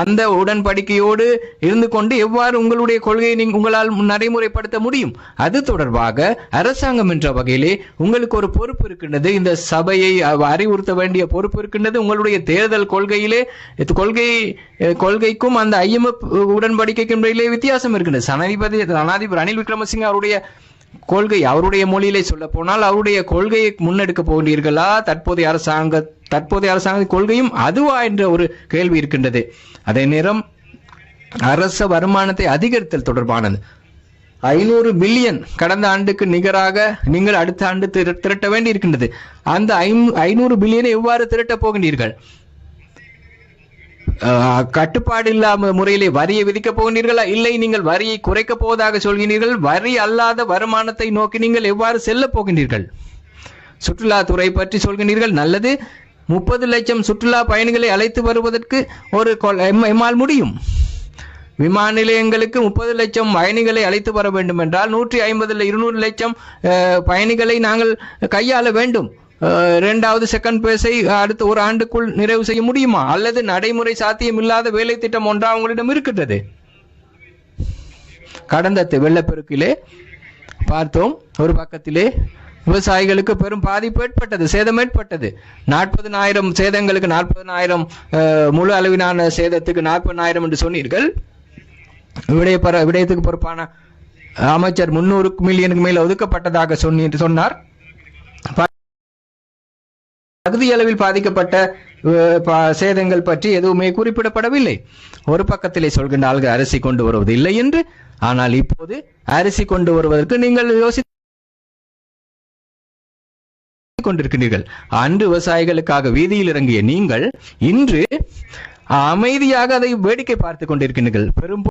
அந்த உடன்படிக்கையோடு இருந்து கொண்டு எவ்வாறு உங்களுடைய கொள்கையை நீங்கள் உங்களால் நடைமுறைப்படுத்த முடியும்? அது தொடர்பாக அரசாங்கம் என்ற வகையிலே உங்களுக்கு ஒரு பொறுப்பு இருக்கின்றது. இந்த சபையை அறிவுறுத்த வேண்டிய பொறுப்பு இருக்கின்றது. உங்களுடைய தேர்தல் கொள்கையிலே கொள்கை கொள்கைக்கும் அந்த ஐஎம்எஃப் உடன்படிக்கைக்கும் இடையிலே வித்தியாசம் இருக்கின்றது. சனாதிபதி ஜனாதிபதி ரணில் விக்ரமசிங்க அவருடைய கொள்கை அவருடைய மொழியிலே சொல்ல போனால் அவருடைய கொள்கையை முன்னெடுக்க போகிறீர்களா? தற்போதைய அரசாங்க தற்போதைய அரசாங்க கொள்கையும் அதுவா என்ற ஒரு கேள்வி இருக்கின்றது. அதே நேரம் அரச வருமானத்தை அதிகரித்தல் தொடர்பானது. ஐநூறு பில்லியன் கடந்த ஆண்டுக்கு நிகராக நீங்கள் அடுத்த ஆண்டு திரட்ட வேண்டி இருக்கின்றது அந்த ஐநூறு பில்லியனை எவ்வாறு திரட்டப் போகின்றீர்கள்? ஆஹ், கட்டுப்பாடு இல்லாம முறையிலே வரியை விதிக்கப் போகிறீர்களா இல்லை நீங்கள் வரியை குறைக்க போவதாக சொல்கிறீர்கள் வரி அல்லாத வருமானத்தை நோக்கி நீங்கள் எவ்வாறு செல்லப் போகின்றீர்கள்? சுற்றுலாத்துறை பற்றி சொல்கிறீர்கள் நல்லது. முப்பது லட்சம் சுற்றுலா பயணிகளை அழைத்து வருவதற்கு ஒரு எம்- எம்மால் முடியும். விமான நிலையங்களுக்கு முப்பது லட்சம் பயணிகளை அழைத்து வர வேண்டும் என்றால் நூற்றி ஐம்பதுல இருநூறு லட்சம் பயணிகளை நாங்கள் கையாள வேண்டும். இரண்டாவது செகண்ட் பேஸை அடுத்த ஒரு ஆண்டுக்குள் நிறைவு செய்ய முடியுமா? அல்லது நடைமுறை சாத்தியம் இல்லாத வேலை திட்டம் ஒன்றா உங்களிடம் இருக்கின்றது? கடந்த வெள்ளப்பெருக்கிலே பார்த்தோம். ஒரு பக்கத்திலே விவசாயிகளுக்கு பெரும் பாதிப்பு ஏற்பட்டது சேதம் ஏற்பட்டது. நாற்பதனாயிரம் சேதங்களுக்கு நாற்பதனாயிரம் முழு அளவிலான சேதத்துக்கு நாற்பதனாயிரம் என்று சொன்னீர்கள். விடய பர விடயத்துக்கு பொறுப்பான அமைச்சர் முன்னூறு மில்லியனுக்கு மேல் ஒதுக்கப்பட்டதாக சொன்னி சொன்னார். பகுதி அளவில் பாதிக்கப்பட்ட சேதங்கள் பற்றி எதுவுமே குறிப்பிடப்படவில்லை. ஒரு பக்கத்திலே சொல்கின்ற அரிசி கொண்டு வருவது இல்லை என்று. ஆனால் இப்போது அரிசி கொண்டு வருவதற்கு நீங்கள் யோசி கொண்டிருக்கிறீர்கள் அன்று விவசாயிகளுக்காக வீதியில் இறங்கிய நீங்கள் இன்று அமைதியாக அதை வேடிக்கை பார்த்துக் கொண்டிருக்கிறீர்கள். பெரும்